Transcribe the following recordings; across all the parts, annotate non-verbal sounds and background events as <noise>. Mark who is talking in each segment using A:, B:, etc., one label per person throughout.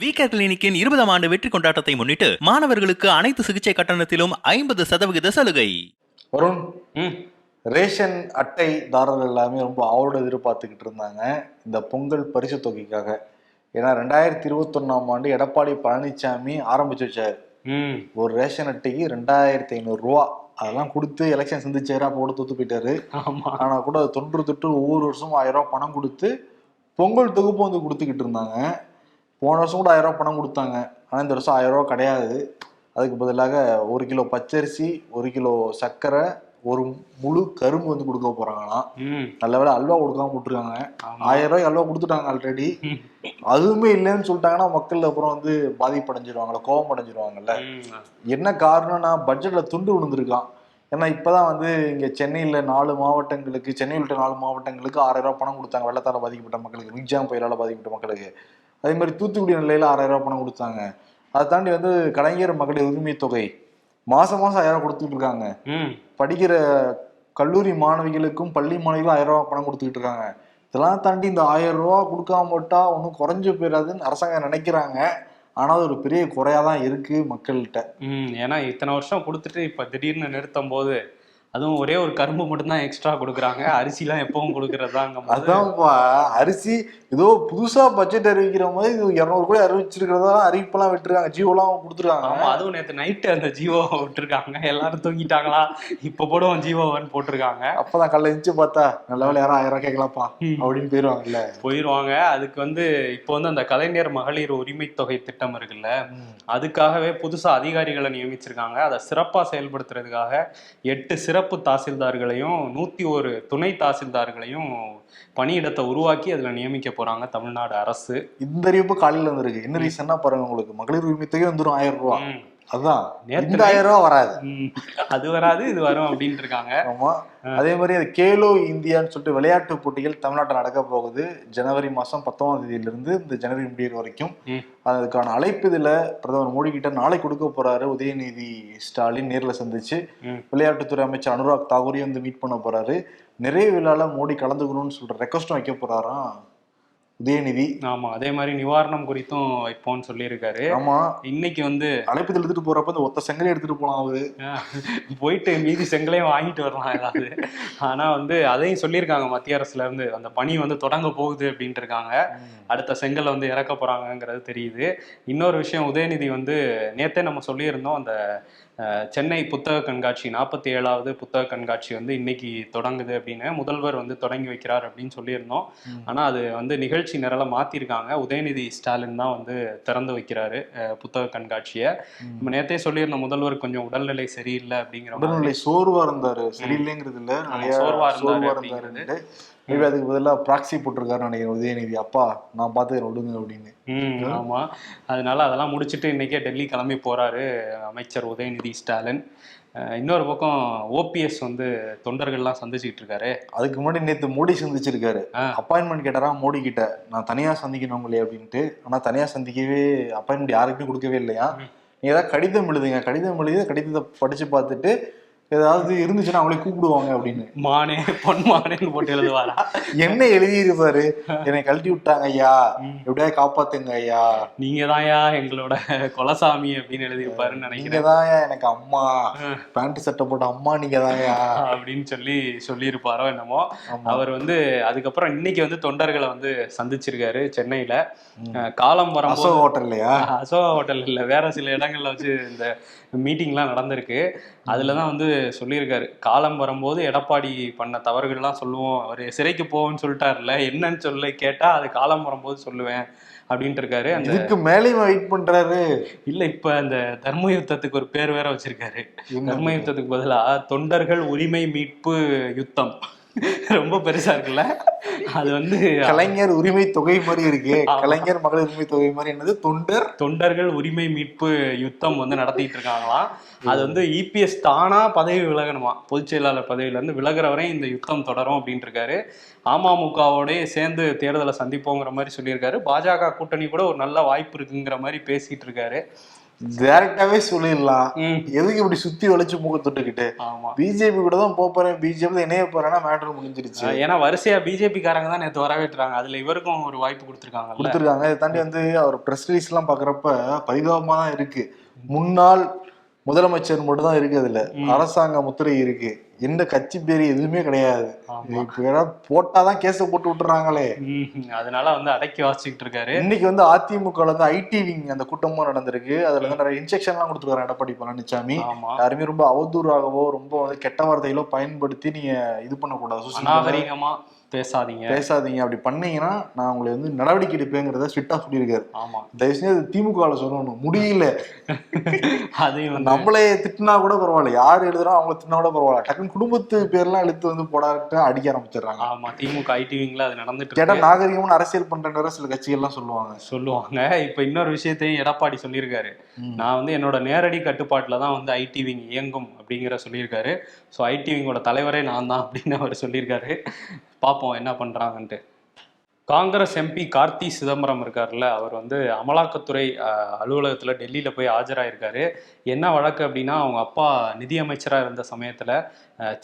A: VK கிளினிக்கின் இருபதாம் ஆண்டு வெற்றி கொண்டாட்டத்தை முன்னிட்டு மாணவர்களுக்கு அனைத்து சிகிச்சை கட்டணத்திலும் ஐம்பது சதவிகித சலுகை.
B: வருண்
C: ம்.
B: ரேஷன் அட்டைதாரர்கள் எல்லாமே ரொம்ப ஆவலோட எதிர்பார்த்துக்கிட்டு இருந்தாங்க இந்த பொங்கல் பரிசு தொகைக்காக. ஏன்னா ரெண்டாயிரத்தி இருபத்தொன்னாம் ஆண்டு எடப்பாடி பழனிசாமி ஆரம்பிச்சு வச்சாரு. ஒரு ரேஷன் அட்டைக்கு ரெண்டாயிரத்தி ஐநூறு ரூபா. அதெல்லாம் கொடுத்து எலெக்ஷன் சந்திச்சாரு அப்போ கூட தோத்து போயிட்டாரு.
C: ஆமா.
B: ஆனா கூட தொன்று தொட்டு ஒவ்வொரு வருஷமும் ஆயிரம் ரூபாய் பணம் கொடுத்து பொங்கல் தொகுப்பு வந்து கொடுத்துக்கிட்டு இருந்தாங்க. போன வருஷம் கூட ஆயிரம் ரூபாய் பணம் கொடுத்தாங்க. ஆனா இந்த வருஷம் ஆயிரம் ரூபாய் கிடையாது. அதுக்கு பதிலாக ஒரு கிலோ பச்சரிசி ஒரு கிலோ சர்க்கரை ஒரு முழு கரும்பு வந்து கொடுக்க போறாங்களாம். நல்ல வேளை அல்வா கொடுக்காம போட்டுருக்காங்க
C: ஆமா.
B: ஆயிரம் ரூபாய் அல்வா கொடுத்துட்டாங்க ஆல்ரெடி <laughs> அதுவுமே இல்லைன்னு சொல்லிட்டாங்கன்னா மக்கள் அப்புறம் வந்து பாதிப்படைஞ்சிருவாங்கல்ல கோபம் அடைஞ்சிருவாங்கல்ல. என்ன காரணம்னா பட்ஜெட்ல துண்டு விழுந்திருக்கான். ஏன்னா இப்பதான் வந்து இங்க சென்னையில நாலு மாவட்டங்களுக்கு சென்னையில் உள்ள நாலு மாவட்டங்களுக்கு ஆறாயிரம் ரூபாய் பணம் கொடுத்தாங்க. வெள்ளத்தால பாதிக்கப்பட்ட மக்களுக்கு மிக்ஜாம் புயலால பாதிக்கப்பட்ட மக்களுக்கு. அதே மாதிரி தூத்துக்குடி நிலையில ஆறாயிரம் பணம் கொடுத்தாங்க. அதை தாண்டி வந்து கலைஞர் மகளிர் உரிமை தொகை. மாசம் மாசம் ஆயிரம் ரூபாய் கொடுத்துட்டு இருக்காங்க. படிக்கிற கல்லூரி மாணவிகளுக்கும் பள்ளி மாணவிகளும் ஆயிரம் ரூபாய் பணம் கொடுத்துக்கிட்டு இருக்காங்க. இதெல்லாம் தாண்டி இந்த ஆயிரம் ரூபாய் கொடுக்காம விட்டா ஒன்றும் குறைஞ்சு போயிடாதுன்னு அரசாங்கம் நினைக்கிறாங்க. ஆனா அது ஒரு பெரிய குறையா தான் இருக்கு மக்கள்கிட்ட.
C: ஏன்னா இத்தனை வருஷம் கொடுத்துட்டு இப்ப திடீர்னு நிறுத்தும் போது அதுவும் ஒரே ஒரு கரும்பு மட்டும்தான் எக்ஸ்ட்ரா கொடுக்குறாங்க. அரிசிலாம் எப்பவும் கொடுக்கறதாங்க
B: அதான்ப்பா அரிசி ஏதோ புதுசா பட்ஜெட் அறிவிக்கிற மாதிரி இது இருநூறு கூட அறிவிச்சிருக்கிறதா அறிவிப்பெல்லாம் விட்டுருக்காங்க. ஜியோலாம் கொடுத்துருக்காங்க.
C: ஆமா அதுவும் நேத்து நைட்டு அந்த ஜீவோ விட்டுருக்காங்க. எல்லாரும் தூங்கிட்டாங்களா? இப்ப போடுவோம் ஜீவோவன்னு போட்டிருக்காங்க.
B: அப்பதான் காலைல இருந்துச்சு பார்த்தா நல்ல வேலை யாரும் ஆயிரம் கேட்கலாம்ப்பா. அப்படின்னு போயிருவாங்கல்ல.
C: போயிருவாங்க. அதுக்கு வந்து இப்போ வந்து அந்த கலைஞர் மகளிர் உரிமை தொகை திட்டம் இருக்குல்ல அதுக்காகவே புதுசா அதிகாரிகளை நியமிச்சிருக்காங்க. அதை சிறப்பா செயல்படுத்துறதுக்காக எட்டு சிறப்பு தாசில்தார்களையும் நூத்தி ஒரு துணை தாசில்தார்களையும் பணியிடத்தை உருவாக்கி அதுல நியமிக்க போறாங்க தமிழ்நாடு அரசு.
B: இந்த அறிவிப்பு காலையில வந்திருக்கு. என்ன ரீசன்னா பாருங்க உங்களுக்கு மகளிர் உரிமை தொகை வந்துடும் ஆயிரம் ரூபாய்
C: ம்,
B: அதான் ஆயிரம் ரூபாய் வராது.
C: அது வராது இது வரும் அப்படின்ட்டு இருக்காங்க
B: ஆமா அதே மாதிரி அது கேலோ இந்தியான்னு சொல்லிட்டு விளையாட்டு போட்டிகள் தமிழ்நாட்டில் நடக்க போகுது. ஜனவரி மாசம் பத்தொன்பதாம் தேதியில இருந்து இந்த ஜனவரி முடியிற வரைக்கும். அதுக்கான அழைப்பு இதுல பிரதமர் மோடி கிட்ட நாளை கொடுக்க போறாரு. உதயநிதி ஸ்டாலின் நேர்ல சந்திச்சு. விளையாட்டுத்துறை அமைச்சர் அனுராக் தாகூரையும் வந்து மீட் பண்ண போறாரு. நிறைய விழால மோடி கலந்துக்கணும்னு சொல்ற ரெக்வஸ்டும் வைக்க போறாராம். உதயநிதி.
C: ஆமா அதே மாதிரி நிவாரணம் குறித்தும் வைப்போம்னு சொல்லியிருக்காரு.
B: ஆமா.
C: இன்னைக்கு வந்து
B: அழைப்பு எடுத்துட்டு போறப்ப இந்த ஒத்த செங்கலை எடுத்துட்டு போலாம் அவரு.
C: போயிட்டு மீதி செங்கலையும் வாங்கிட்டு வரலாம் ஏதாவது. ஆனா வந்து அதையும் சொல்லியிருக்காங்க மத்திய அரசுல இருந்து. அந்த பணி வந்து தொடங்க போகுது அப்படின்ட்டு இருக்காங்க. அடுத்த செங்கலை வந்து இறக்க போறாங்கங்கிறது தெரியுது. இன்னொரு விஷயம் உதயநிதி வந்து நேத்தே நம்ம சொல்லியிருந்தோம் அந்த சென்னை புத்தக கண்காட்சி நாற்பத்தி ஏழாவது புத்தக கண்காட்சி வந்து இன்னைக்கு தொடங்குது அப்படின்னு முதல்வர் வந்து தொடங்கி வைக்கிறார் அப்படின்னு சொல்லியிருந்தோம்.
B: ம்.
C: ஆனா அது வந்து நிகழ்ச்சி நிரல மாத்திருக்காங்க. உதயநிதி ஸ்டாலின் தான் வந்து திறந்து வைக்கிறாரு புத்தக கண்காட்சியை. நம்ம நேத்தே சொல்லியிருந்த முதல்வர் கொஞ்சம் உடல்நிலை சரியில்லை அப்படிங்கிற
B: உடல்நிலை சோர்வா இருந்தாரு. சரியில்லைங்கிறது இல்ல.
C: ஆமா,
B: நிறைய
C: சோர்வா இருந்தாரு
B: சோர்வா
C: அப்படிங்கிறது.
B: இருந்தாரு மேபி அதுக்கு பதிலா ப்ராக்சி போட்டிருக்காரு நினைக்கிறேன் உதயநிதி. அப்பா நான் பார்த்து விடுங்க அப்படின்னு.
C: ம் ஆமா. அதனால அதெல்லாம் முடிச்சுட்டு இன்னைக்கே டெல்லி கிளம்பி போறாரு அமைச்சர் உதயநிதி ஸ்டாலின். இன்னொரு பக்கம் ஓபிஎஸ் வந்து தொண்டர்கள்லாம் சந்திச்சுக்கிட்டு இருக்காரு.
B: அதுக்கு முன்னாடி நேத்து மோடி சந்திச்சிருக்காரு. அப்பாயின்மெண்ட் கேட்டாரா மோடி கிட்ட. நான் தனியா சந்திக்கணும் இல்லையா அப்படின்ட்டு. ஆனா தனியா சந்திக்கவே அப்பாயின்மெண்ட் யாருக்குமே கொடுக்கவே இல்லையா?
C: ம்.
B: நீங்க ஏதாவது கடிதம் எழுதுங்க. கடிதம் எழுதி கடிதத்தை படிச்சு பார்த்துட்டு ஏதாவது இருந்துச்சுன்னா அவங்களே கூப்பிடுவாங்க அப்படின்னு.
C: மானே பொன் மானேன்னு போட்டு எழுதுவாரா?
B: என்ன எழுதியிருப்பாரு என்னை கழட்டி விட்டாங்க ஐயா. எப்படியா காப்பாத்துங்க ஐயா.
C: நீங்க தான்யா எங்களோட கொலசாமி அப்படின்னு எழுதியிருப்பாருன்னு நினைக்கிறேன்.
B: தான் எனக்கு அம்மா. பேண்ட் சட்டை போட்ட அம்மா நீங்க தான்யா
C: அப்படின்னு சொல்லி சொல்லியிருப்பாரோ என்னமோ. அவர் வந்து அதுக்கப்புறம் இன்னைக்கு வந்து தொண்டர்களை வந்து சந்திச்சிருக்காரு சென்னையில. காலம் வரும்போது
B: அசோக் ஹோட்டல்லையா?
C: அசோகா ஹோட்டல் இல்ல வேற சில இடங்கள்ல வச்சு இந்த மீட்டிங்லாம் நடந்திருக்கு. அதுல தான் வந்து சொல்லியிருக்காரு. காலம் வரும்போது எடப்பாடி பண்ண தவறுகள்லாம் சொல்லுவோம். அவர் சிறைக்கு போவோம்னு சொல்லிட்டாருல்ல. என்னன்னு சொல்ல கேட்டா அது காலம் வரும்போது சொல்லுவேன் அப்படின்ட்டு இருக்காரு. அந்த
B: இதுக்கு மேலேயும் வெயிட் பண்றாரு.
C: இல்ல இப்ப அந்த தர்ம யுத்தத்துக்கு ஒரு பேர் வேற வச்சிருக்காரு. தர்ம யுத்தத்துக்கு பதிலா தொண்டர்கள் உரிமை மீட்பு யுத்தம். ரொம்ப பெருசா இருக்குல்ல? அது வந்து
B: கலைஞர் உரிமை தொகை மாதிரி இருக்கு. கலைஞர் மகளிர் உரிமை தொகை மாதிரி என்னது? தொண்டர்?
C: தொண்டர்கள் உரிமை மீட்பு யுத்தம் வந்து நடத்திட்டு இருக்காங்களாம் அது வந்து இபிஎஸ் தானா பதவி விலகணுமா? பொதுச் செயலாளர் பதவியில இருந்து விலகுற வரை இந்த யுத்தம் தொடரும் அப்படின்ட்டு இருக்காரு. அமமுகவோட சேர்ந்து தேர்தலை சந்திப்போங்கிற மாதிரி சொல்லியிருக்காரு. பாஜக கூட்டணி கூட ஒரு நல்ல வாய்ப்பு இருக்குங்கிற மாதிரி பேசிட்டு இருக்காரு.
B: டைரக்டாவே சொல்லிடலாம். எதுக்கு இப்படி சுத்தி வளைச்சு மூக்க தொட்டுக்கிட்டு? பிஜேபி கூட தான் போறேன். பிஜேபி இணைய போறேன்னா மேட்டர் முடிஞ்சிருச்சு.
C: ஏன்னா வரிசையா பிஜேபி காரங்க தான் நேத்து வரவேற்றாங்க. அதுல இவருக்கும் ஒரு வாய்ப்பு கொடுத்துருக்காங்கல்ல.
B: கொடுத்துருக்காங்க. இதை தாண்டி வந்து அவர் பிரஸ் ரிலீஸ் எல்லாம் பாக்குறப்ப பரிதாபமா தான் இருக்கு. முன்னாள் முதலமைச்சர் மட்டும் தான் இருக்கு அதுல. அரசாங்க முத்திரை இருக்கு. எந்த கட்சி பேரு எதுவுமே கிடையாது. போட்டாதான் கேஸ போட்டு விட்டுறாங்களே.
C: அதனால வந்து அடக்கி வாசிச்சுக்கிட்டு இருக்காரு.
B: இன்னைக்கு வந்து அதிமுக வந்து ஐடி விங் அந்த கூட்டமும் நடந்திருக்கு. அதுல வந்து நிறைய இன்ஸ்ட்ரக்ஷன் எல்லாம் கொடுத்துருக்காரு எடப்பாடி பழனிசாமி யாருமே ரொம்ப அவதூறாகவோ ரொம்ப வந்து கெட்ட வார்த்தைகளோ பயன்படுத்தி நீங்க இது பண்ணக்கூடாது.
C: அநாகரிகமா பேசாதீங்க.
B: பேசாதீங்க. அப்படி பண்ணீங்கன்னா நான் உங்களை வந்து நடவடிக்கை எடுப்பேங்கிறத ஸ்ட்ரிக்டா சொல்லியிருக்காரு.
C: ஆமா.
B: தயவு செஞ்சு அது திமுக சொல்லணும். முடியல. <laughs>
C: அதையும்
B: நம்மளே திட்டினா கூட பரவாயில்ல. யார் எழுதுறோம் அவங்க திட்டினா கூட பரவாயில்ல. டக்குன்னு குடும்பத்து பேர்லாம் எடுத்து வந்து போடாட்டு அடிக்க ஆரம்பிச்சிடுறாங்க.
C: ஆமா திமுக ஐடிவிங்ல அது நடந்துட்டு
B: கேட்டா நாகரிகமான அரசியல் பண்ற சில கட்சிகள்லாம் சொல்லுவாங்க.
C: சொல்லுவாங்க. இப்ப இன்னொரு விஷயத்தையும் எடப்பாடி சொல்லியிருக்காரு. நான் வந்து என்னோட நேரடி கட்டுப்பாட்டுல தான் வந்து ஐடி விங் இயங்கும் அப்படிங்கிற சொல்லியிருக்காரு. ஸோ ஐடி விங்கோட தலைவரே நான் தான் அப்படின்னு அவர் சொல்லியிருக்காரு. பார்ப்போம் என்ன பண்றாங்கன்ட்டு. காங்கிரஸ் எம்பி கார்த்தி சிதம்பரம் இருக்கார்ல அவர் வந்து அமலாக்கத்துறை அலுவலகத்தில் டெல்லியில் போய் ஆஜராயிருக்காரு. என்ன வழக்கு அப்படின்னா அவங்க அப்பா நிதியமைச்சராக இருந்த சமயத்தில்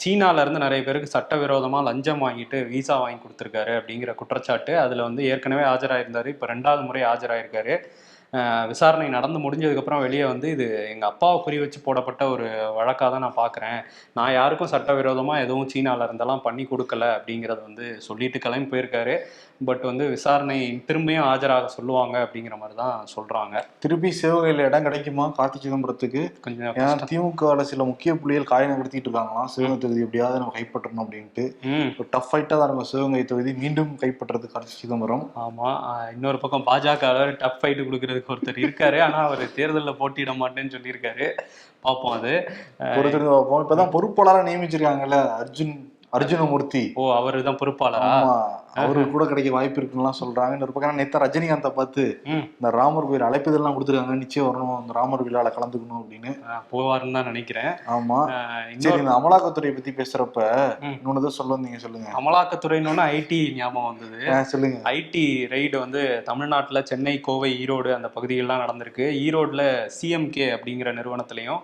C: சீனாலேருந்து நிறைய பேருக்கு சட்டவிரோதமாக லஞ்சம் வாங்கிட்டு விசா வாங்கி கொடுத்துருக்காரு அப்படிங்கிற குற்றச்சாட்டு அதில் வந்து ஏற்கனவே ஆஜராயிருந்தார். இப்போ ரெண்டாவது முறை ஆஜராயிருக்காரு. விசாரணை நடந்து முடிஞ்சதுக்கப்புறம் வெளியே வந்து இது எங்கள் அப்பாவை குறி வச்சு போடப்பட்ட ஒரு வழக்காக தான் நான் பார்க்குறேன் நான் யாருக்கும் சட்டவிரோதமாக எதுவும் சீனால இருந்தெல்லாம் பண்ணி கொடுக்கல அப்படிங்கிறத வந்து சொல்லிட்டு கிளம்பி போயிருக்காரு. பட் வந்து விசாரணை திரும்பியும் ஆஜராக சொல்லுவாங்க அப்படிங்கிற மாதிரி தான் சொல்கிறாங்க
B: திருப்பி சிவகையில இடம் கிடைக்குமா கார்த்தி சிதம்பரத்துக்கு?
C: கொஞ்சம்
B: ஏன்னா. திமுக சில முக்கிய புள்ளிகள் காய் நகர்த்திட்டு இருக்காங்களாம் சிவகங்கை தொகுதி எப்படியாவது நம்ம கைப்பற்றணும் அப்படின்ட்டு. ஒரு டஃப் ஃபைட்டா தான் இருக்கும் சிவகங்கை தொகுதி மீண்டும் கைப்பற்றது கார்த்தி சிதம்பரம்.
C: ஆமாம் இன்னொரு பக்கம் பாஜக டஃப் ஃபைட்டு கொடுக்கறதுக்கு ஒருத்தர் இருக்காரு. ஆனா அவர் தேர்தலில் போட்டியிட மாட்டேன்னு சொல்லியிருக்காரு. பார்ப்போம் அது.
B: பொறுத்திருந்து பார்ப்போம். இப்பதான் பொறுப்பாளரா நியமிச்சிருக்காங்கல்ல அர்ஜுன். அர்ஜுனமூர்த்தி.
C: ஓ அவர் தான் பொறுப்பாளரா?
B: ஆமா அவருக்கு கூட கிடைக்க வாய்ப்பு இருக்குன்னுலாம் சொல்றாங்க. இன்னொரு பக்கம் நேத்தா ரஜினிகாந்தை பார்த்து இந்த ராமர் கோயில் அழைப்புதெல்லாம் கொடுத்துருக்காங்க நிச்சயம் வரணும் அந்த ராமர் விழால கலந்துக்கணும் அப்படின்னு.
C: போவாருன்னு தான் நினைக்கிறேன்.
B: ஆமா. சரி இந்த அமலாக்கத்துறை பத்தி பேசுறப்ப. இன்னொன்னு சொல்ல வந்தீங்க சொல்லுங்க.
C: அமலாக்கத்துறைன்னு ஐடி ஞாபகம் வந்தது.
B: சொல்லுங்க.
C: ஐடி ரெய்டு வந்து தமிழ்நாட்டில் சென்னை கோவை ஈரோடு அந்த பகுதிகளெலாம் நடந்திருக்கு. ஈரோட்டில் சிஎம்கே அப்படிங்கிற நிறுவனத்திலையும்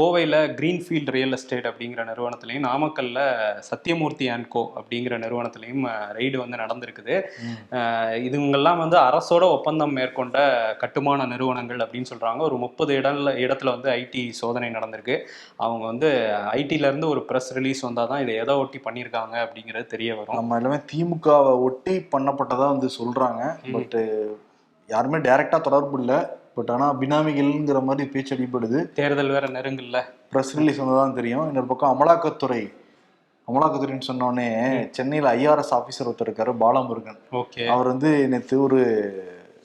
C: கோவையில் கிரீன்ஃபீல்ட் ரியல் எஸ்டேட் அப்படிங்கிற நிறுவனத்திலையும் நாமக்கல்ல சத்தியமூர்த்தி அண்ட் கோ அப்படிங்கிற நிறுவனத்திலையும் ரெய்டு வந்து நடந்திருக்குது. இதுங்கெல்லாம் வந்து அரசோட ஒப்பந்தம் மேற்கொண்ட கட்டுமான நிறுவனங்கள் அப்படின்னு சொல்றாங்க. ஒரு முப்பது இடத்துல இடத்துல வந்து ஐடி சோதனை நடந்திருக்கு. அவங்க வந்து ஐடில இருந்து ஒரு ப்ரெஸ் ரிலீஸ் வந்தால் தான் இதை எதை ஒட்டி பண்ணியிருக்காங்க அப்படிங்கிறது தெரிய வரும்.
B: நம்ம எல்லாமே திமுகவை ஒட்டி பண்ணப்பட்டதா வந்து சொல்றாங்க.
C: ம்.
B: பட் யாருமே டைரக்டா தொடர்பு இல்ல. பட் ஆனா பினாமிகள்ங்கிற மாதிரி பேச்சு அடிப்படுது
C: தேர்தல் வேற நெருங்கல்ல.
B: ப்ரெஸ் ரிலீஸ் வந்ததான் தெரியும். இன்னொரு பக்கம் அமலாக்கத்துறை அமலாக்கத்துறைன்னு சொன்னோடனே சென்னையில ஐஆர்எஸ் ஆபீசர் ஒருத்தர் இருக்காரு பாலமுருகன்.
C: ஓகே.
B: அவர் வந்து நேற்று ஒரு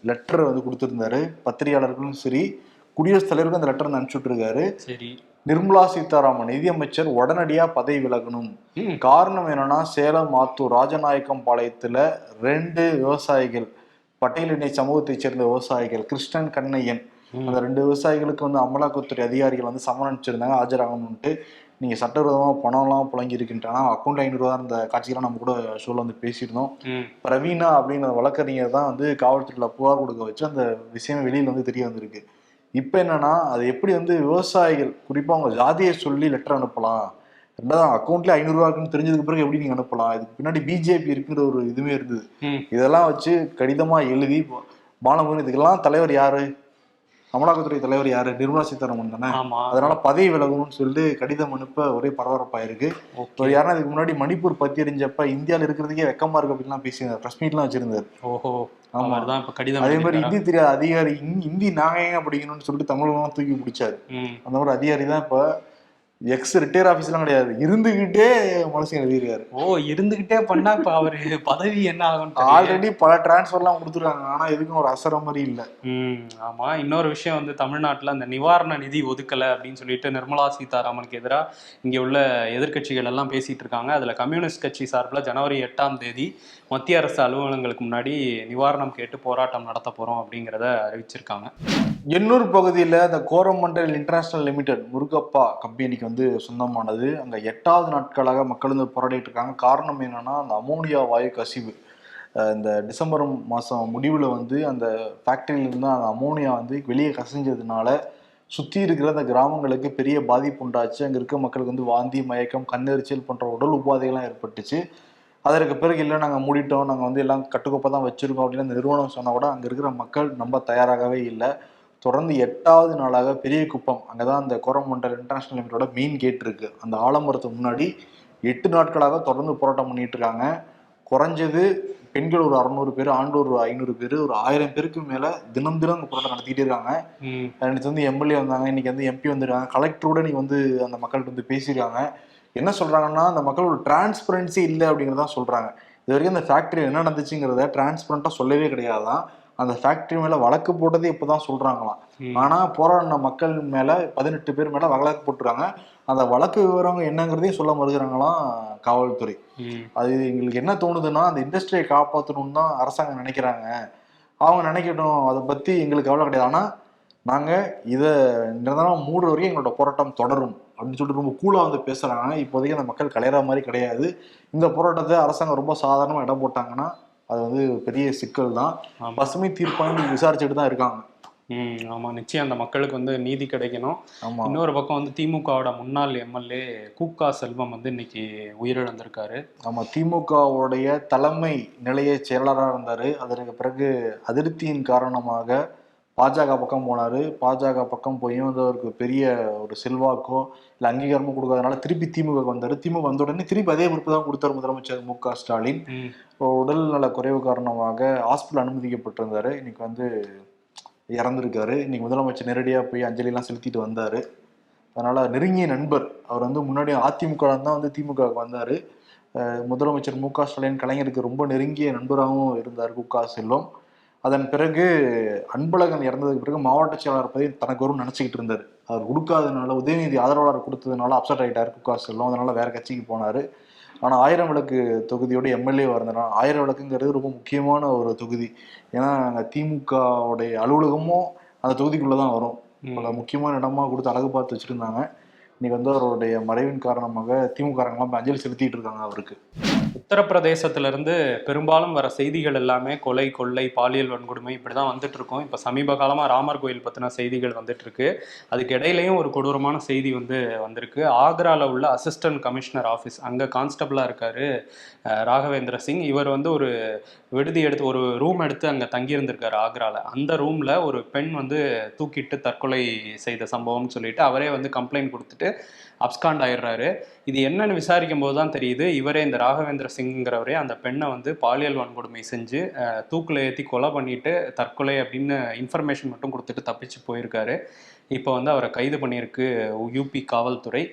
B: லெட்டர் வந்து கொடுத்திருந்தாரு. பத்திரிகையாளர்களும் சரி குடியரசுத் தலைவருக்கும் அந்த லெட்டர் அனுப்பிச்சு விட்டுருக்காரு.
C: சரி.
B: நிர்மலா சீதாராமன் நிதியமைச்சர் உடனடியா பதவி விலகணும். காரணம் என்னன்னா சேலம் ஆத்தூர் ராஜநாயக்கம் பாளையத்துல ரெண்டு விவசாயிகள் பட்டியலினை சமூகத்தைச் சேர்ந்த விவசாயிகள் கிருஷ்ணன் கண்ணையன். அந்த ரெண்டு விவசாயிகளுக்கு வந்து அமலாக்கத்துறை அதிகாரிகள் வந்து சம்மன் அனுப்பிச்சிருந்தாங்க ஆஜராகணும்ட்டு நீங்க சட்டவிரோதமா பணம்லாம் புழங்கி இருக்கின்றனா அக்கௌண்ட் ஐநூறு ரூபா இந்த காட்சியெல்லாம் நம்ம கூட ஷோல வந்து பேசியிருந்தோம். பிரவீனா அப்படிங்கிற வழக்கறிஞர் தான் வந்து காவல்துறையில புகார் கொடுக்க வச்சு அந்த விஷயம் வெளியில வந்து தெரிய வந்திருக்கு. இப்போ என்னன்னா அது எப்படி வந்து விவசாயிகள் குறிப்பா அவங்க ஜாதியை சொல்லி லெட்டர் அனுப்பலாம். ரெண்டாவது அக்கௌண்ட்ல ஐநூறு ரூபா இருக்குன்னு தெரிஞ்சதுக்கு பிறகு எப்படி நீங்க அனுப்பலாம்? இதுக்கு பின்னாடி பிஜேபி இருக்குங்கிற ஒரு இதுவே இருந்தது. இதெல்லாம் வச்சு கடிதமா எழுதி பாலமுருகன் இதுக்கெல்லாம் தலைவர் யாரு? அமலாக்கத்துறை தலைவர் யாரு? நிர்மலா சீதாராமன் தானே? அதனால பதவி விலகணும்னு சொல்லிட்டு கடிதம் அனுப்ப ஒரே பரபரப்பாயிருக்கு. இப்போ யாருன்னா இதுக்கு முன்னாடி மணிப்பூர் பத்தி எறிஞ்சப்ப இந்தியால இருக்கிறதுக்கே வெக்கமா இருக்கு அப்படின்லாம் பேசியிருந்தார். பிரஸ் மீட்லாம் வச்சிருந்தாரு.
C: ஓஹோ.
B: ஆமா.
C: தான் இப்ப கடிதம்
B: அதே மாதிரி? இந்தி தெரியாத அதிகாரி ஹிந்தி நாங்க ஏங்க படிக்கணும்னு சொல்லிட்டு தமிழ்லாம் தூக்கி பிடிச்சாரு. அந்த மாதிரி அதிகாரி தான் இப்ப எக்ஸ் ரிட்டையர் ஆஃபீஸ்லாம் கிடையாது. இருந்துகிட்டே மனுஷன் எழுதியிருக்காரு
C: ஓ இருந்துகிட்டே பண்ணா இப்ப அவரு பதவி என்ன ஆகும்
B: ஆல்ரெடி பல டிரான்ஸ்ஃபர்லாம் கொடுத்துருக்காங்க. ஆனா எதுக்கும் ஒரு அசர மாதிரி இல்ல.
C: ம் ஆமா. இன்னொரு விஷயம் வந்து தமிழ்நாட்டுல அந்த நிவாரண நிதி ஒதுக்கல அப்படின்னு சொல்லிட்டு நிர்மலா சீதாராமனுக்கு எதிராக இங்க உள்ள எதிர்க்கட்சிகள் எல்லாம் பேசிட்டு இருக்காங்க. அதுல கம்யூனிஸ்ட் கட்சி சார்பில் ஜனவரி எட்டாம் தேதி மத்திய அரசு அலுவலகங்களுக்கு முன்னாடி நிவாரணம் கேட்டு போராட்டம் நடத்த போறோம் அப்படிங்கிறத அறிவிச்சிருக்காங்க.
B: எண்ணூர் பகுதியில் அந்த கோரமண்டல் இன்டர்நேஷனல் லிமிடெட் முருகப்பா கம்பெனிக்கு வந்து சொந்தமானது. அங்கே எட்டாவது நாட்களாக மக்கள் வந்து போராடிட்டு இருக்காங்க. காரணம் என்னன்னா அந்த அமோனியா வாயு கசிவு. இந்த டிசம்பர் மாதம் முடிவில் வந்து அந்த ஃபேக்ட்ரியிலிருந்து அந்த அமோனியா வந்து வெளியே கசிஞ்சதுனால சுற்றி இருக்கிற அந்த கிராமங்களுக்கு பெரிய பாதிப்பு உண்டாச்சு. அங்கே இருக்க மக்களுக்கு வந்து வாந்தி மயக்கம் கண்ணெரிச்சல் போன்ற உடல் உபாதைகள்லாம் ஏற்பட்டுச்சு. அதற்கு பிறகு இல்லை நாங்கள் மூடிட்டோம். நாங்கள் வந்து எல்லாம் கட்டுக்கோப்பாக தான் வச்சுருக்கோம் அப்படின்னு அந்த நிறுவனம் சொன்னால் கூட அங்கே இருக்கிற மக்கள் நம்ப தயாராகவே இல்லை. தொடர்ந்து எட்டாவது நாளாக பெரிய குப்பம் அங்கே தான் அந்த கோரமண்டல் இன்டர்நேஷனல் லிமிட்டோட மெயின் கேட் இருக்கு. அந்த ஆலமரத்துக்கு முன்னாடி எட்டு நாட்களாக தொடர்ந்து போராட்டம் பண்ணிட்டு இருக்காங்க. குறைஞ்சது பெண்கள் ஒரு அறநூறு பேர் ஆண்டோர் ஒரு ஐநூறு பேர் ஒரு ஆயிரம் பேருக்கு மேல தினம் தினம் போராட்டம் நடத்திட்டே இருக்காங்க. நேற்று வந்து எம்எல்ஏ வந்தாங்க இன்னைக்கு வந்து எம்பி வந்திருக்காங்க கலெக்டரோட நீங்க வந்து அந்த மக்கள்கிட்ட வந்து பேசியிருக்காங்க. என்ன சொல்றாங்கன்னா அந்த மக்கள் ஒரு டிரான்ஸ்பரன்சி இல்லை அப்படிங்கிறத சொல்றாங்க. இது வரைக்கும் அந்த ஃபேக்டரி என்ன நடந்துச்சுங்கிறத டிரான்ஸ்பரண்டா சொல்லவே கிடையாதான். அந்த ஃபேக்டரி மேல வழக்கு போட்டதே இப்பதான் சொல்றாங்களாம்.
C: ம்.
B: ஆனா போராடின மக்கள் மேல பதினெட்டு பேர் மேல வழக்கு போட்டுருக்காங்க. அந்த வழக்கு விவரம் என்னங்கிறதையும் சொல்ல மறுக்கிறாங்களாம் காவல்துறை. அது எங்களுக்கு என்ன தோணுதுன்னா அந்த இண்டஸ்ட்ரியை காப்பாற்றணும்னு தான் அரசாங்கம் நினைக்கிறாங்க. அவங்க நினைக்கட்டும் அதை பத்தி எங்களுக்கு கவலை கிடையாது. ஆனா நாங்க இதை நிரந்தரம் மூடுற வரைக்கும் எங்களோட போராட்டம் தொடரும் அப்படின்னு சொல்லிட்டு ரொம்ப கூலா வந்து பேசுறாங்க. இப்போதைக்கு அந்த மக்கள் கலையிற மாதிரி கிடையாது. இந்த போராட்டத்தை அரசாங்கம் ரொம்ப சாதாரணமா இடம் போட்டாங்கன்னா அது வந்து பெரிய சிக்கல் தான். பசுமை தீர்ப்பாயம் விசாரிச்சுட்டு தான் இருக்காங்க.
C: ம் ஆமா. நிச்சயம் அந்த மக்களுக்கு வந்து நீதி கிடைக்கணும். இன்னொரு பக்கம் வந்து திமுகவோட முன்னாள் எம்எல்ஏ கூக்கா செல்வம் வந்து இன்னைக்கு உயிரிழந்திருக்காரு.
B: ஆமா. திமுகவுடைய தலைமை நிலைய செயலாளராக இருந்தாரு. அதற்கு பிறகு அதிருப்தியின் காரணமாக பாஜக பக்கம் போனாரு. பாஜக பக்கம் போயும் வந்து அவருக்கு பெரிய ஒரு செல்வாக்கோ இல்லை அங்கீகாரமோ கொடுக்காதனால திருப்பி திமுக வந்தாரு. திமுக வந்த உடனே திருப்பி அதே பொறுப்பு தான் கொடுத்தாரு முதலமைச்சர் மு க ஸ்டாலின்.
C: ம்.
B: இப்போ உடல் நல குறைவு காரணமாக ஹாஸ்பிட்டல் அனுமதிக்கப்பட்டிருந்தாரு. இன்னைக்கு வந்து இறந்திருக்காரு. இன்னைக்கு முதலமைச்சர் நேரடியாக போய் அஞ்சலிலாம் செலுத்திட்டு வந்தாரு. அதனால நெருங்கிய நண்பர். அவர் வந்து முன்னாடி அதிமுக தான் வந்து திமுக வந்தாரு. முதலமைச்சர் மு க ஸ்டாலின் கலைஞருக்கு ரொம்ப நெருங்கிய நண்பராகவும் இருந்தார். கு க செல்வம். அதன் பிறகு அன்பழகன் இறந்ததுக்கு பிறகு மாவட்ட செயலாளர் பதவி தனக்கு வரும் நினைச்சுக்கிட்டு இருந்தார். அவர் கொடுக்காதனால உதயநிதி ஆதரவாளர் கொடுத்ததுனால அப்செட் ஆயிட்டார். கு க செல்வம். அதனால வேற கட்சிக்கு போனாரு. ஆனா ஆயிரம் விளக்கு தொகுதியோட எம்எல்ஏ இருந்தார் ஆயிரம் விளக்குங்கிறது ரொம்ப முக்கியமான ஒரு தொகுதி. ஏன்னா அங்க திமுகவுடைய அலுவலகமும் அந்த தொகுதிக்குள்ள தான் வரும். பல முக்கியமான இடமா கொடுத்து அழகு பார்த்து வச்சிருந்தாங்க. இன்னைக்கு வந்து அவருடைய மறைவின் காரணமாக திமுக அஞ்சலி செலுத்திட்டு இருக்காங்க அவருக்கு.
C: உத்தரப்பிரதேசத்திலிருந்து பெரும்பாலும் வர செய்திகள் எல்லாமே கொலை கொள்ளை பாலியல் வன்கொடுமை இப்படிதான் வந்துட்டு இருக்கும் இப்போ சமீப காலமாக ராமர் கோயில் பற்றின செய்திகள் வந்துட்டு இருக்கு அதுக்கு இடையிலையும் ஒரு கொடூரமான செய்தி வந்து வந்திருக்கு. ஆக்ராவில் உள்ள அசிஸ்டன்ட் கமிஷனர் ஆஃபீஸ் அங்கே கான்ஸ்டபிளாக இருக்காரு ராகவேந்திர சிங். இவர் வந்து ஒரு விடுதி எடுத்து ஒரு ரூம் எடுத்து அங்கே தங்கி ஆக்ராவில் அந்த ரூமில் ஒரு பெண் வந்து தூக்கிட்டு தற்கொலை செய்த சம்பவம்னு சொல்லிட்டு அவரே வந்து கம்ப்ளைண்ட் கொடுத்துட்டு அப்ஸ்காண்ட் ஆயிடுறாரு. இது என்னன்னு விசாரிக்கும் போது தான் தெரியுது இவரே இந்த ராகவேந்திர சிங்ங்கிறவரே அந்த பெண்ணை வந்து பாலியல் வன்கொடுமை செஞ்சு தூக்கில் ஏற்றி கொலை பண்ணிட்டு தற்கொலை அப்படின்னு இன்ஃபர்மேஷன் மட்டும் கொடுத்துட்டு தப்பிச்சு போயிருக்காரு. இப்போ வந்து அவரை கைது பண்ணியிருக்கு யூபி காவல்துறை.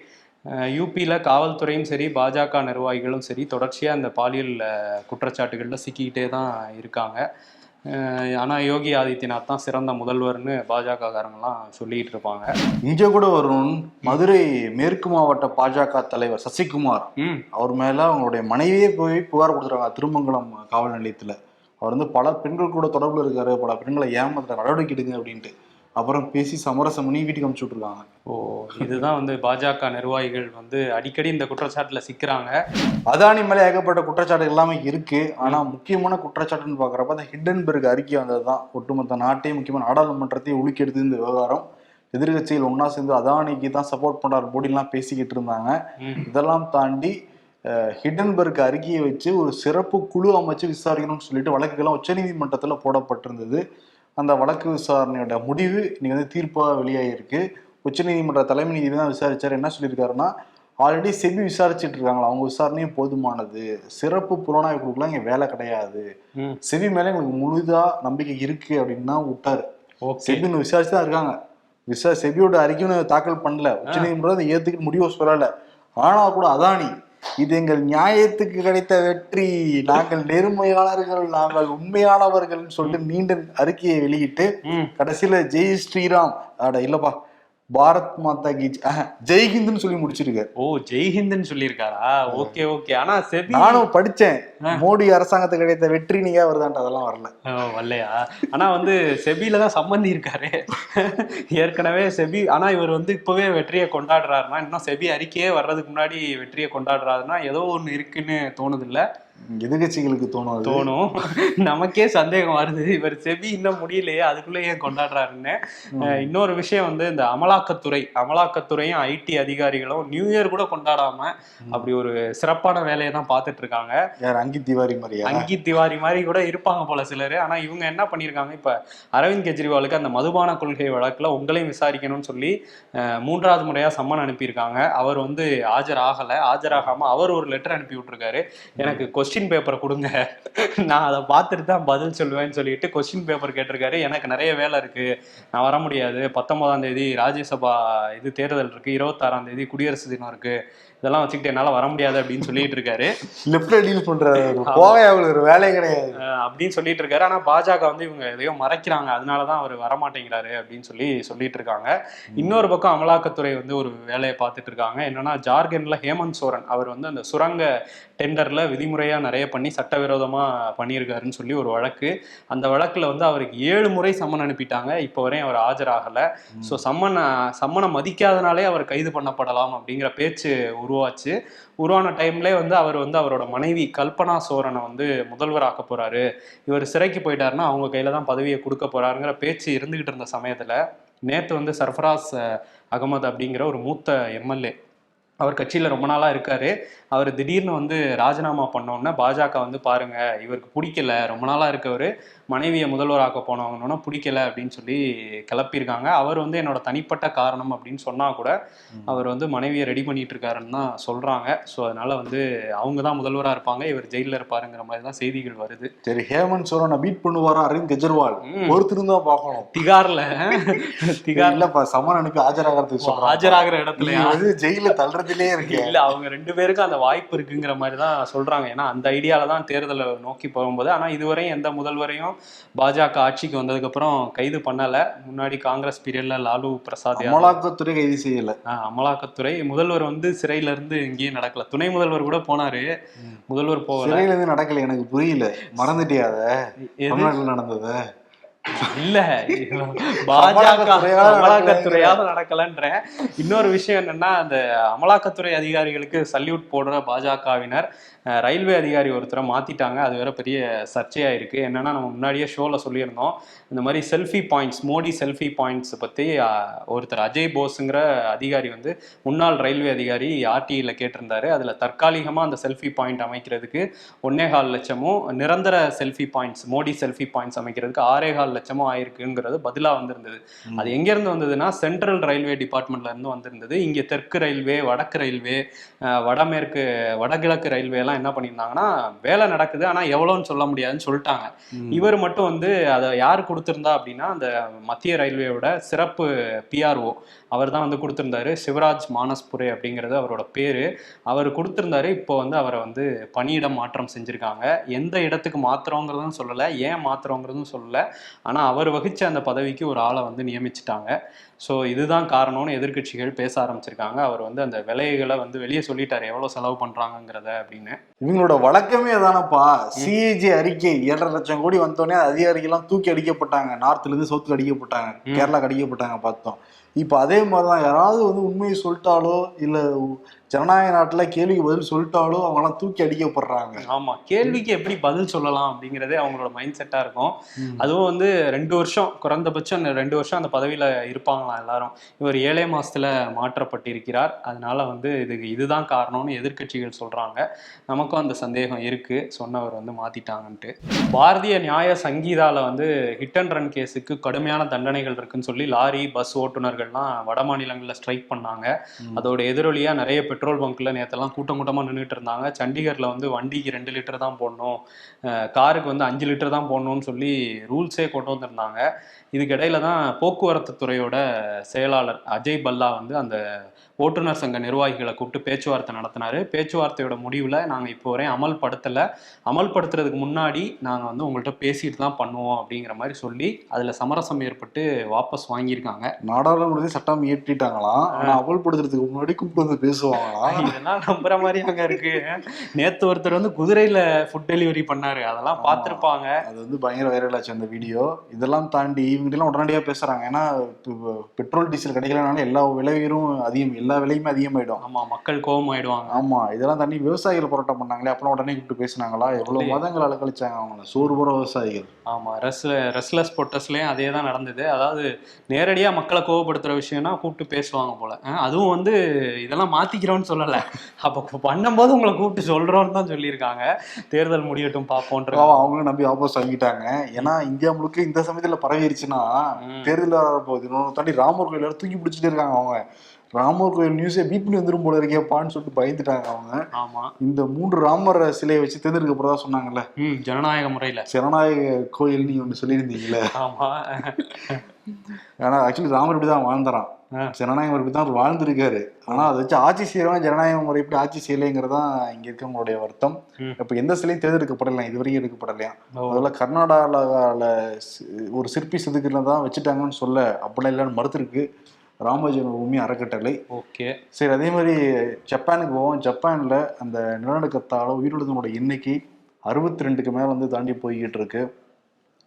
C: யூபியில் காவல்துறையும் சரி பாஜக நிர்வாகிகளும் சரி தொடர்ச்சியாக அந்த பாலியல் குற்றச்சாட்டுகளில் சிக்கிக்கிட்டே தான் இருக்காங்க. அஹ், ஆனா யோகி ஆதித்யநாத் தான் சிறந்த முதல்வர்னு பாஜக காரங்கெல்லாம் சொல்லிட்டு இருப்பாங்க.
B: இங்க கூட வரும் மதுரை மேற்கு மாவட்ட பாஜக தலைவர் சசிகுமார். அவர் மேல அவங்களுடைய மனைவியே போய் புகார் கொடுத்துருக்காங்க திருமங்கலம் காவல் நிலையத்துல. அவர் வந்து பல பெண்கள் கூட தொடர்புல இருக்காரு பல பெண்களை ஏமாத்துற நடவடிக்கை எடுங்க அப்படின்ட்டு. அப்புறம் பேசி சமரசம் பண்ணி வீட்டுக்கு அனுப்பிச்சு விட்டுருக்காங்க.
C: ஓ இதுதான் வந்து பாஜக நிர்வாகிகள் வந்து அடிக்கடி இந்த குற்றச்சாட்டுல சிக்கிறாங்க.
B: அதானி மேல ஏகப்பட்ட குற்றச்சாட்டு எல்லாமே இருக்கு. ஆனா முக்கியமான குற்றச்சாட்டுன்னு பாக்குறப்ப அந்த ஹிண்டன்பெர்க் அறிக்கை வந்ததுதான். ஒட்டுமொத்த நாட்டையும் முக்கியமான நாடாளுமன்றத்தையும் உலுக்கி எடுத்து இந்த விவகாரம். எதிர்கட்சிகள் ஒன்னா சேர்ந்து அதானிக்கு தான் சப்போர்ட் பண்றாரு மோடிலாம் பேசிக்கிட்டு இருந்தாங்க. இதெல்லாம் தாண்டி அஹ், ஹிண்டன்பெர்க் அறிக்கையை வச்சு ஒரு சிறப்பு குழு அமைச்சு விசாரிக்கணும்னு சொல்லிட்டு வழக்குகள்லாம் உச்சநீதிமன்றத்துல போடப்பட்டிருந்தது. அந்த வழக்கு விசாரணையோட முடிவு இன்னைக்கு வந்து தீர்ப்பா வெளியாகிருக்கு உச்சநீதிமன்ற தலைமை நீதிபதி தான் விசாரிச்சாரு. என்ன சொல்லியிருக்காருன்னா ஆல்ரெடி செபி விசாரிச்சுட்டு இருக்காங்களா? அவங்க விசாரணையும் போதுமானது. சிறப்பு புலனாய்வு குழுக்கெல்லாம் இங்க வேலை கிடையாது. செபி மேல எங்களுக்கு முழுதா நம்பிக்கை இருக்கு அப்படின்னு விட்டாரு.
C: ஓகே.
B: செபி இன்னும் விசாரிச்சு தான் இருக்காங்க. விசா செபியோட அறிக்கையும் தாக்கல் பண்ணல. உச்சநீதிமன்றம் அதை ஏத்துக்கிட்டு முடிவு சொல்லல ஆனா கூட அதானி இது எங்கள் நியாயத்துக்கு கிடைத்த வெற்றி. நாங்கள் நேர்மையாளர்கள் நாங்கள் உண்மையானவர்கள் சொல்லிட்டு நீண்ட அறிக்கையை வெளியிட்டு கடைசியில ஜெய் ஸ்ரீராம். அட இல்லப்பா. பாரத் மாதா கி ஜெய். ஆஹா, ஜெய்ஹிந்த்னு சொல்லி முடிச்சிருக்காரு.
C: ஓ ஜெய்ஹிந்த்னு சொல்லியிருக்காரா? Okay okay. ஆனா செபி
B: நானும் படிச்சேன். மோடி அரசாங்கத்துக்கு கிடைத்த வெற்றி நீங்க வருதான்ட்டு அதெல்லாம் வரல.
C: வரலையா? ஆனா வந்து செபில தான் சம்மந்தி இருக்காரு. ஏற்கனவே செபி ஆனா இவர் வந்து இப்பவே வெற்றியை கொண்டாடுறாருன்னா இன்னும் செபி அறிக்கையே வர்றதுக்கு முன்னாடி வெற்றியை கொண்டாடுறாருன்னா ஏதோ ஒண்ணு இருக்குன்னு தோணுது இல்ல
B: எதிர்கட்சிகளுக்கு தோணும்
C: தோணும். <laughs> நமக்கே சந்தேகம் வருது. இவர் செபி இன்னும் முடியலையே அதுக்குள்ள ஏன் கொண்டாடுறாருன்னு. இன்னொரு விஷயம் வந்து இந்த அமலாக்கத்துறை அமலாக்கத்துறையும் ஐடி அதிகாரிகளும் நியூ இயர் கூட கொண்டாடாம அப்படி ஒரு சிறப்பான வேலையை தான் பார்த்துட்டு இருக்காங்க
B: யார் திவாரி மாதிரியா?
C: அங்கி திவாரி மாதிரி கூட இருப்பாங்க போல சிலர். ஆனா இவங்க என்ன பண்ணியிருக்காங்க இப்ப அரவிந்த் கெஜ்ரிவாலுக்கு அந்த மதுபான கொள்கை வழக்குல உங்களையும் விசாரிக்கணும்னு சொல்லி மூன்றாவது முறையா சம்மன் அனுப்பியிருக்காங்க. அவர் வந்து ஆஜர் ஆகல ஆஜராகாம அவர் ஒரு லெட்டர் அனுப்பி விட்டுருக்காரு. எனக்கு கொஸ்டின் பேப்பரை கொடுங்க. நான் அதை பார்த்துட்டு தான் பதில் சொல்லுவேன்னு சொல்லிட்டு கொஸ்டின் பேப்பர் கேட்டிருக்காரு. எனக்கு நிறைய வேலை இருக்கு. நான் வர முடியாது. பத்தொன்பதாம் தேதி ராஜ்யசபா இது தேர்தல் இருக்கு. இருபத்தாறாம் தேதி குடியரசு தினம் இருக்கு. இதெல்லாம் வச்சுக்கிட்டு என்னால வர முடியாது அப்படின்னு சொல்லிட்டு இருக்காரு.
B: லெப்ட்ல டீல் பண்றாரு. ஒரு வேலையே கிடையாது.
C: அப்படின்னு சொல்லிட்டு இருக்காரு. ஆனா பாஜக வந்து இவங்க எதையோ மறைக்கிறாங்க. அதனாலதான் அவர் வரமாட்டேங்கிறாரு அப்படின்னு சொல்லி சொல்லிட்டு இருக்காங்க. இன்னொரு பக்கம் அமலாக்கத்துறை வந்து ஒரு வேலையை பார்த்துட்டு இருக்காங்க. என்னன்னா ஜார்க்கண்ட்ல ஹேமந்த் சோரன். அவர் வந்து அந்த சுரங்க டெண்டர்ல விதிமுறையா நிறைய பண்ணி சட்டவிரோதமா பண்ணியிருக்காருன்னு சொல்லி ஒரு வழக்கு. அந்த வழக்குல வந்து அவருக்கு ஏழு முறை சம்மன் அனுப்பிட்டாங்க. இப்போ வரையும் அவர் ஆஜராகல. ஸோ சம்மன் சம்மனை மதிக்காதனாலே அவர் கைது பண்ணப்படலாம் அப்படிங்கிற பேச்சு உருவாச்சு. உருவான டைம்லே வந்து அவர் வந்து அவரோட மனைவி கல்பனா சோரனை வந்து முதல்வராக்க போறாரு. இவர் சிறைக்கு போயிட்டாருன்னா அவங்க கையில தான் பதவியை கொடுக்க போறாருங்கிற பேச்சு இருந்துகிட்டு இருந்த சமயத்துல நேத்து வந்து சர்ஃபராஸ் அகமது அப்படிங்கிற ஒரு மூத்த எம்எல்ஏ அவர் கட்சியில ரொம்ப நாளா இருக்காரு. அவர் திடீர்னு வந்து ராஜினாமா பண்ணோன்னே பாஜக வந்து பாருங்க இவருக்கு பிடிக்கல ரொம்ப நாளா இருக்கவர் மனைவியை முதல்வராக்க போனவங்கன்னா பிடிக்கல அப்படின்னு சொல்லி கிளப்பியிருக்காங்க. அவர் வந்து என்னோட தனிப்பட்ட காரணம் அப்படின்னு சொன்னா கூட அவர் வந்து மனைவியை ரெடி பண்ணிட்டு இருக்காருன்னு தான் சொல்றாங்க. ஸோ அதனால வந்து அவங்க தான் முதல்வரா இருப்பாங்க. இவர் ஜெயிலில் இருப்பாருங்கிற மாதிரி தான் செய்திகள் வருது.
B: சரி ஹேமந்த் சோரனை பீட் பண்ணுவாரா அரவிந்த் கெஜ்ரிவால்?
C: ம்.
B: பொறுத்திருந்து தான் பார்க்கணும்.
C: திகார்ல. திகார்ல
B: சமன் அனுப்பி ஆஜராகிறதுக்கு
C: ஆஜராகிற
B: நீ
C: இடத்துலயா
B: வந்து ஜெயில தள்ளுறதுலயே இருக்கு.
C: இல்ல அவங்க ரெண்டு பேருக்கும் அந்த வாய்ப்பு இருக்குங்கிற மாதிரி தான் சொல்றாங்க. ஏன்னா அந்த ஐடியால தான் தேர்தலை நோக்கி போகும்போது ஆனா இதுவரையும் எந்த முதல்வரையும் பாஜக ஆட்சிக்கு வந்ததுக்கு அப்புறம் கைது பண்ணல. முன்னாடி காங்கிரஸ் பீரியட்ல லாலு பிரசாத்
B: அமலாக்கத்துறை கைது செய்யல.
C: அமலாக்கத்துறை. முதல்வர் வந்து சிறையில இருந்து எங்கேயும் நடக்கல. துணை முதல்வர் கூட போனாரு. முதல்வர் போகல.
B: சிறையில இருந்து நடக்கல. எனக்கு புரியல. மறந்துட்டியா அத?
C: எது?
B: தமிழ்நாட்டுல நடந்தத?
C: இல்ல. பாஜக
B: அமலாக்கத்துறையால
C: நடக்கலன்றேன் இன்னொரு விஷயம் என்னன்னா அந்த அமலாக்கத்துறை அதிகாரிகளுக்கு சல்யூட் போடுற பாஜகவினர் ரயில்வே அதிகாரி ஒருத்தரை மாத்திட்டாங்க. அது வேற பெரிய சர்ச்சையா இருக்கு என்னன்னா நம்ம முன்னாடியே ஷோல சொல்லியிருந்தோம். இந்த மாதிரி selfie points Modi selfie points பத்தி ஒருத்தர் அஜய் போஸுங்கிற அதிகாரி வந்து முன்னாள் ரயில்வே அதிகாரி ஆர்டிஐல கேட்டிருந்தாரு. அதுல தற்காலிகமா அந்த செல்ஃபி பாயிண்ட் அமைக்கிறதுக்கு ஒன்னே கால் லட்சமும் நிரந்தர selfie points Modi selfie points அமைக்கிறதுக்கு ஆறே கால் லட்சமும் ஆயிருக்குங்கிறது பதிலா வந்திருந்தது. அது எங்க இருந்து வந்ததுன்னா சென்ட்ரல் ரயில்வே டிபார்ட்மெண்ட்ல இருந்து வந்திருந்தது. இங்க தெற்கு ரயில்வே வடக்கு ரயில்வே வடமேற்கு வடகிழக்கு ரயில்வே எல்லாம் என்ன பண்ணியிருந்தாங்கன்னா வேலை நடக்குது. ஆனா எவ்வளோன்னு சொல்ல முடியாதுன்னு சொல்லிட்டாங்க. இவர் மட்டும் வந்து அதை யார் கொடுத்திருந்தா அப்படின்னா அந்த மத்திய ரயில்வேயோட சிறப்பு பிஆர்ஓ அவர் தான் வந்து கொடுத்திருந்தாரு. சிவராஜ் மானஸ்புரே அப்படிங்கிறது அவரோட பேரு. அவர் கொடுத்திருந்தாரு. இப்போ வந்து அவரை வந்து பணியிடம் மாற்றம் செஞ்சிருக்காங்க. எந்த இடத்துக்கு மாத்துறோங்கிறதும் சொல்லலை. ஏன் மாத்துறோங்கிறதும் சொல்லலை. ஆனா அவர் வகிச்ச அந்த பதவிக்கு ஒரு ஆளை வந்து நியமிச்சிட்டாங்க. ஸோ இதுதான் காரணம்னு எதிர்க்கட்சிகள் பேச ஆரம்பிச்சிருக்காங்க. அவர் வந்து அந்த விலைகளை வந்து வெளியே சொல்லிட்டாரு. எவ்வளவு செலவு பண்றாங்கங்கிறத அப்படின்னு.
B: இவங்களோட வழக்கமே அதானப்பா. சிஏஜி அறிக்கை ஏழரை லட்சம் கோடி வந்தோடனே அதிகாரிகள்லாம் தூக்கி அடிக்கப்பட்டாங்க. நார்த்ல இருந்து சவுத்துக்கு அடிக்கப்பட்டாங்க. கேரளாக்கு அடிக்கப்பட்டாங்க பார்த்தோம். இப்போ அதே மாதிரிதான் யாராவது வந்து உண்மையை சொல்லிட்டாலோ இல்ல ஜனநாயக நாட்டுல கேள்விக்கு பதில் சொல்லிட்டாலோ அவங்கலாம் தூக்கி அடிக்கப்படுறாங்க
C: ஆமா கேள்விக்கு எப்படி பதில் சொல்லலாம் அப்படிங்கிறதே அவங்களோட மைண்ட் செட்டா இருக்கும். அதுவும் வந்து ரெண்டு வருஷம் குறைந்தபட்சம் ரெண்டு வருஷம் அந்த பதவியில இருப்பாங்களாம் எல்லாரும். இவர் ஏழே மாசத்துல மாற்றப்பட்டிருக்கிறார். அதனால வந்து இதுக்கு இதுதான் காரணம்னு எதிர்க்கட்சிகள் சொல்றாங்க. நமக்கும் அந்த சந்தேகம் இருக்கு. சொன்னவர் வந்து மாத்திட்டாங்கன்ட்டு. பாரதிய நியாய சங்கீதால வந்து ஹிட் அண்ட் ரன் கேஸுக்கு கடுமையான தண்டனைகள் இருக்குன்னு சொல்லி லாரி பஸ் ஓட்டுநர்கள்லாம் வட மாநிலங்களில் ஸ்ட்ரைக் பண்ணாங்க. அதோட எதிரொலியா நிறைய பெட்ரோல் பங்க்கில் நேற்றெல்லாம் கூட்டம் கூட்டமா நின்றுட்டு இருந்தாங்க. சண்டிகரில் வந்து வண்டிக்கு ரெண்டு லிட்டர் தான் போடணும். அஹ் காருக்கு வந்து அஞ்சு லிட்டர் தான் போடணும்னு சொல்லி ரூல்ஸே கொண்டு வந்திருந்தாங்க. இதுக்கிடையில தான் போக்குவரத்து துறையோட செயலாளர் அஜய் பல்லா வந்து அந்த ஓட்டுநர் சங்க நிர்வாகிகளை கூப்பிட்டு பேச்சுவார்த்தை நடத்தினாரு. பேச்சுவார்த்தையோட முடிவில் நாங்கள் இப்போ வரையும் அமல்படுத்தலை. அமல்படுத்துறதுக்கு முன்னாடி நாங்கள் வந்து உங்கள்கிட்ட பேசிட்டு தான் பண்ணுவோம் அப்படிங்கிற மாதிரி சொல்லி அதில் சமரசம் ஏற்பட்டு வாபஸ் வாங்கியிருக்காங்க.
B: நாடாளுமன்றத்தில் சட்டம் இயற்றிட்டாங்களாம். ஆனா அமல்படுத்துறதுக்கு முன்னாடி கூப்பிட்டு வந்து பேசுவாங்க சொல்றாங்களா
C: இதெல்லாம் நம்புற மாதிரி அங்க இருக்கு. நேத்து ஒருத்தர் வந்து குதிரையில ஃபுட் டெலிவரி பண்ணாரு. அதெல்லாம். பார்த்திருப்பாங்க.
B: அது வந்து பயங்கர வைரல் ஆச்சு அந்த வீடியோ இதெல்லாம் தாண்டி இவங்க எல்லாம் உடனடியாக பேசுறாங்க. ஏன்னா இப்போ பெட்ரோல் டீசல் கிடைக்கலனால எல்லா விலையும் அதிகம். எல்லா விலையுமே அதிகமாயிடும்.
C: ஆமா மக்கள் கோபம் ஆயிடுவாங்க
B: ஆமா இதெல்லாம் தாண்டி விவசாயிகள் போராட்டம் பண்ணாங்களே அப்புறம் உடனே கூப்பிட்டு பேசினாங்களா? எவ்வளவு. மதங்கள் அலக்கழிச்சாங்க அவங்கள? சோறு போற விவசாயிகள்.
C: ஆமா ரெஸ்ல ரெஸ்லெஸ் பொட்டஸ்லயும் அதே தான் நடந்தது. அதாவது நேரடியா மக்களை கோவப்படுத்துற விஷயம்னா கூப்பிட்டு பேசுவாங்க போல. அதுவும் வந்து இதெல்லாம் மாத்திக்கிறோம்னு சொல்லல. அப்ப பண்ணும்போது உங்களை கூப்பிட்டு சொல்றோம்னு தான் சொல்லியிருக்காங்க. தேர்தல் முடியட்டும் பார்ப்போன்ற.
B: அவங்களும் நம்பி வாபஸ் வாங்கிட்டாங்க ஏன்னா இந்தியா முழுக்க இந்த சமயத்துல பரவிருச்சுன்னா
C: ம்.
B: தேர்தல் வரப்போகுது இன்னொரு தாண்டி ராமர் கோயில் தூக்கி பிடிச்சிட்டு இருக்காங்க அவங்க. ராமர் கோயில் நியூஸே பீட் பண்ணி வந்துரும் போல இருக்கேப்பான்னு சொல்லிட்டு பயந்துட்டாங்க அவங்க.
C: ஆமா.
B: இந்த மூன்று ராமர் சிலையை வச்சு தேர்ந்தெடுக்க போறதா சொன்னாங்கல்ல?
C: ம் ஜனநாயக முறையில.
B: ஜனநாயக கோயில் நீங்க ஒண்ணு சொல்லியிருந்தீங்கல்ல?
C: ஆமா.
B: ஆனா ஆக்சுவலி ராமர் இப்படி தான் வாழ்ந்துறான். ஜனநாயக முறை இப்படி தான் வாழ்ந்திருக்காரு. ஆனா அதை வச்சு ஆட்சி செய்யறவன் ஜனநாயக முறை இப்படி ஆட்சி செய்யலைங்கிறதா இங்க இருக்கவங்களுடைய வருத்தம். இப்ப எந்த சிலையும் தேர்ந்தெடுக்கப்படலாம் இது வரைக்கும் எடுக்கப்படலையா? முதல்ல கர்நாடகாவில் ஒரு சிற்பி செதுக்கில தான் வச்சுட்டாங்கன்னு சொல்ல அப்படிலாம் இல்லைன்னு மறுத்திருக்கு. ராம ஜென்மபூமி அறக்கட்டளை.
C: ஓகே.
B: சரி அதே மாதிரி ஜப்பானுக்கு போவோம். ஜப்பான்ல அந்த நிலநடுக்கத்தால உயிரிழந்தவங்களோட எண்ணிக்கை அறுபத்தி ரெண்டுக்கு மேல வந்து தாண்டி போய்கிட்டு இருக்கு.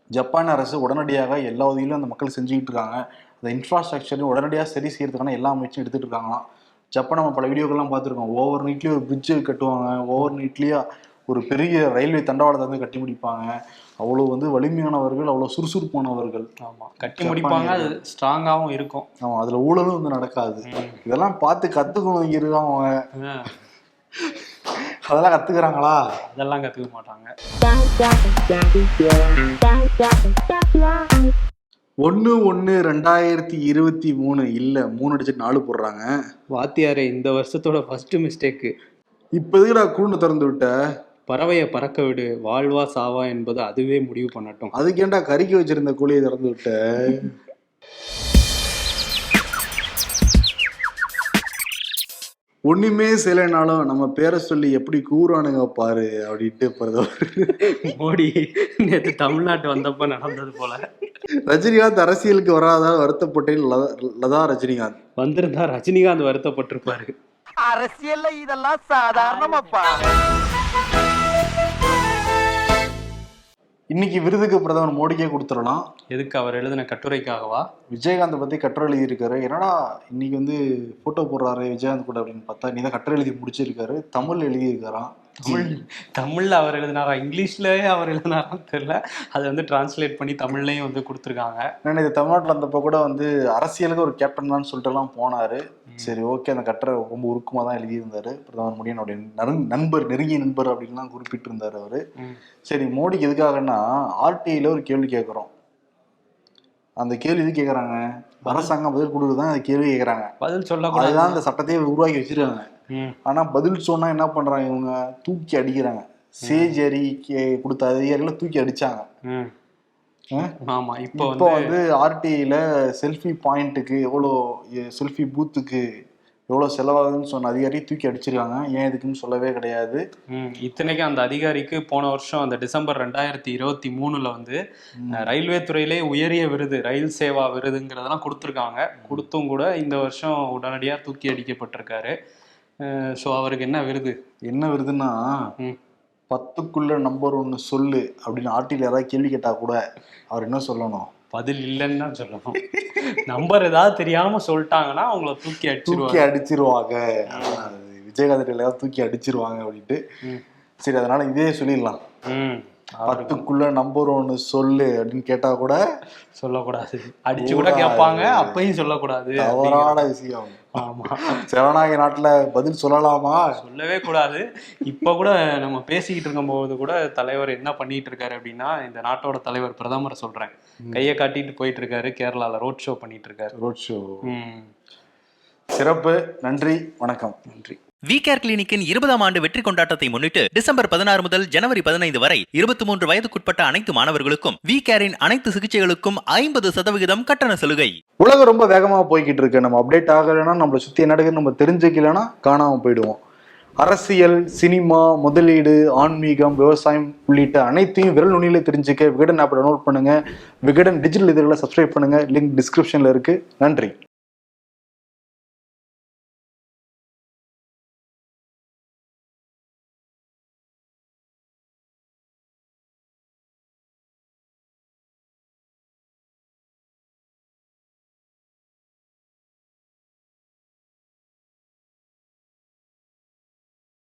B: ஜப்பான் அரசு உடனடியாக எல்லா உதவியிலும் அந்த மக்கள் செஞ்சுக்கிட்டு இருக்காங்க. அந்த இன்ஃப்ராஸ்ட்ரக்சரையும் உடனடியாக சரி செய்யறதுக்கான எல்லா முயற்சியும் எடுத்துட்டு இருக்காங்களாம். ஜப்பான் நம்ம பல வீடியோக்கள்லாம் பார்த்துருக்கோம். ஓவர் நைட்லேயே ஒரு பிரிட்ஜு கட்டுவாங்க. ஓவர் நைட்லேயே ஒரு பெரிய ரயில்வே தண்டவாளத்தை வந்து கட்டி முடிப்பாங்க. அவ்வளோ வந்து வலிமையானவர்கள் அவ்வளோ சுறுசுறுப்பானவர்கள்.
C: ஆமா. கட்டி முடிப்பாங்க அது ஸ்ட்ராங்காவும் இருக்கும்.
B: ஆமா அதுல ஊழலும் வந்து நடக்காது. இதெல்லாம் பார்த்து கத்துக்கணும் இங்க இருக்காங்க அதெல்லாம் கத்துக்கிறாங்களா?
C: அதெல்லாம் கத்துக்க மாட்டாங்க.
B: ஒன்று ஒன்று ரெண்டாயிரத்தி இருபத்தி மூணு. இல்லை மூணு அடிச்சுட்டு நாலு போடுறாங்க.
C: வாத்தியாரே இந்த வருஷத்தோட ஃபர்ஸ்ட் மிஸ்டேக்கு
B: இப்போ எதுக்கு நான் கூண்டு திறந்து விட்ட?
C: பறவையை பறக்க விடு வாழ்வா சாவா என்பது அதுவே முடிவு பண்ணட்டும்.
B: அதுக்கு ஏன்டா கறிக்கு வச்சிருந்த கோழியை திறந்து விட்ட? ஒண்ணுமே செய்யலைனாலும் நம்ம பேரை சொல்லி எப்படி கூறானுங்க பாரு அப்படின்ட்டு பிரதமர்
C: மோடி நேற்று தமிழ்நாட்டு வந்தப்ப நடந்தது போல.
B: ரஜினிகாந்த் அரசியலுக்கு வராத வருத்தப்பட்டேன் லதா- லதா ரஜினிகாந்த்.
C: வந்திருந்தா ரஜினிகாந்த் வருத்தப்பட்டிருப்பாரு.
D: அரசியல்ல இதெல்லாம் சாதாரணமாப்பா.
B: இன்னைக்கு விருதுக்கு பிரதமர் மோடிக்கே கொடுத்துடலாம்.
C: எதுக்கு அவர் எழுதின கட்டுரைக்காகவா?
B: விஜயகாந்த் பத்தி கட்டுரை எழுதியிருக்காரு. என்னடா இன்னைக்கு வந்து போட்டோ போடுறாரு விஜயகாந்த் கூட அப்படின்னு பார்த்தா நீ தான் கட்டுரை எழுதி முடிச்சிருக்காரு. தமிழ் எழுதியிருக்காராம்.
C: தமிழ் தமிழ்ல அவர் எழுதினாரா? இங்கிலீஷ்லயே அவர் எழுதினாரான்னு தெரியல. அதை வந்து டிரான்ஸ்லேட் பண்ணி தமிழ்லயும் வந்து கொடுத்துருக்காங்க.
B: நான் இது தமிழ்நாட்டில் வந்தப்போ கூட வந்து அரசியலுக்கு ஒரு கேப்டன் தான் சொல்லிட்டு எல்லாம் போனாரு. சரி ஓகே அந்த கட்டுரை ரொம்ப உருக்கமாக தான் எழுதியிருந்தாரு. பிரதமர் மோடி என்னுடைய நறுங் நண்பர் நெருங்கிய நண்பர் அப்படின்லாம் குறிப்பிட்டிருந்தாரு அவரு. சரி மோடிக்கு எதுக்காகன்னா ஆர்டிஐல ஒரு கேள்வி கேட்குறோம். அந்த கேள்வி எது கேட்குறாங்க? அரசாங்கம் பதில் கொடுக்குறது தான் அந்த கேள்வி கேட்குறாங்க.
C: பதில் சொல்லக்கூடாது.
B: அதுதான் அந்த சட்டத்தையே உருவாக்கி வச்சிருக்காங்க. ஆனா பதில் சொன்னா என்ன பண்றாங்க இவங்க? தூக்கி அடிக்கிறாங்க. சேஜ் அறிக்கை கொடுத்த அதிகாரிகளை தூக்கி அடிச்சாங்க?
C: ஆமா இப்போ
B: இப்போ
C: வந்து
B: ஆர்டிஐல செல்ஃபி பாயிண்ட்டுக்கு எவ்வளோ செல்ஃபி பூத்துக்கு எவ்வளோ செலவாகுதுன்னு சொன்ன அதிகாரி தூக்கி அடிச்சிருக்காங்க. ஏன் எதுக்குன்னு சொல்லவே கிடையாது.
C: இத்தனைக்கும் அந்த அதிகாரிக்கு போன வருஷம் அந்த டிசம்பர் ரெண்டாயிரத்தி இருபத்தி மூணுல வந்து ரயில்வே துறையிலே உயரிய விருது ரயில் சேவா விருதுங்கிறதெல்லாம் கொடுத்துருக்காங்க. கொடுத்தும் கூட இந்த வருஷம் உடனடியா தூக்கி அடிக்கப்பட்டிருக்காரு. ஸோ அவருக்கு என்ன விருது?
B: என்ன வருதுன்னா. பத்துக்குள்ள நம்பர் ஒன்று சொல்லு அப்படின்னு ஆர்டியில் யாராவது கேள்வி கேட்டா கூட அவர் என்ன சொல்லணும்?
C: பதில் இல்லைன்னு தான் சொல்லணும். நம்பர் ஏதாவது தெரியாம சொல்லிட்டாங்கன்னா அவங்கள தூக்கி
B: தூக்கி
C: அடிச்சிருவாங்க.
B: விஜயகாந்த் தூக்கி அடிச்சிருவாங்க அப்படின்ட்டு. சரி அதனால இதே சொல்லிடலாம். பத்துக்குள்ள நம்பர் ஒன்று சொல்லு அப்படின்னு கேட்டா கூட
C: சொல்லக்கூடாது. அடிச்சு கூட கேட்பாங்க அப்பயும் சொல்லக்கூடாது
B: தவறான விஷயம்.
C: ஆமா.
B: ஜனநாயக நாட்டுல பதில் சொல்லலாமா?
C: சொல்லவே கூடாது. இப்ப கூட நம்ம பேசிக்கிட்டு இருக்கும்போது கூட தலைவர் என்ன பண்ணிட்டு இருக்காரு அப்படின்னா இந்த நாட்டோட தலைவர் பிரதமரை சொல்றேன். கையை காட்டிட்டு போயிட்டு இருக்காரு கேரளால ரோட் ஷோ பண்ணிட்டு இருக்காரு.
B: ரோட் ஷோ சிறப்பு. நன்றி. வணக்கம்.
C: நன்றி.
A: வி கேர் கிளினிக்கின் இருபதாம் ஆண்டு வெற்றி கொண்டாட்டத்தை முன்னிட்டு டிசம்பர் பதினாறு முதல் ஜனவரி பதினைந்து வரை இருபத்தி மூன்று வயதுக்குட்பட்ட அனைத்து மாணவர்களுக்கும் வி கேரின் அனைத்து சிகிச்சைகளுக்கும் ஐம்பது சதவிகிதம் கட்டண சலுகை.
B: உலகம் ரொம்ப வேகமாக போய்கிட்டு இருக்கு. நம்ம அப்டேட் ஆகலைன்னா நம்மளை சுத்தி நடக்குது நம்ம தெரிஞ்சுக்கலைன்னா காணாமல் போயிடுவோம். அரசியல் சினிமா முதலீடு ஆன்மீகம் விவசாயம் உள்ளிட்ட அனைத்தையும் விரல் நுனியில தெரிஞ்சுக்க விகடன் ஆப்பை டவுன்லோட் பண்ணுங்க. விகடன் டிஜிட்டல் இதழில் சப்ஸ்கிரைப் பண்ணுங்க. லிங்க் டிஸ்கிரிப்ஷனில் இருக்கு. நன்றி.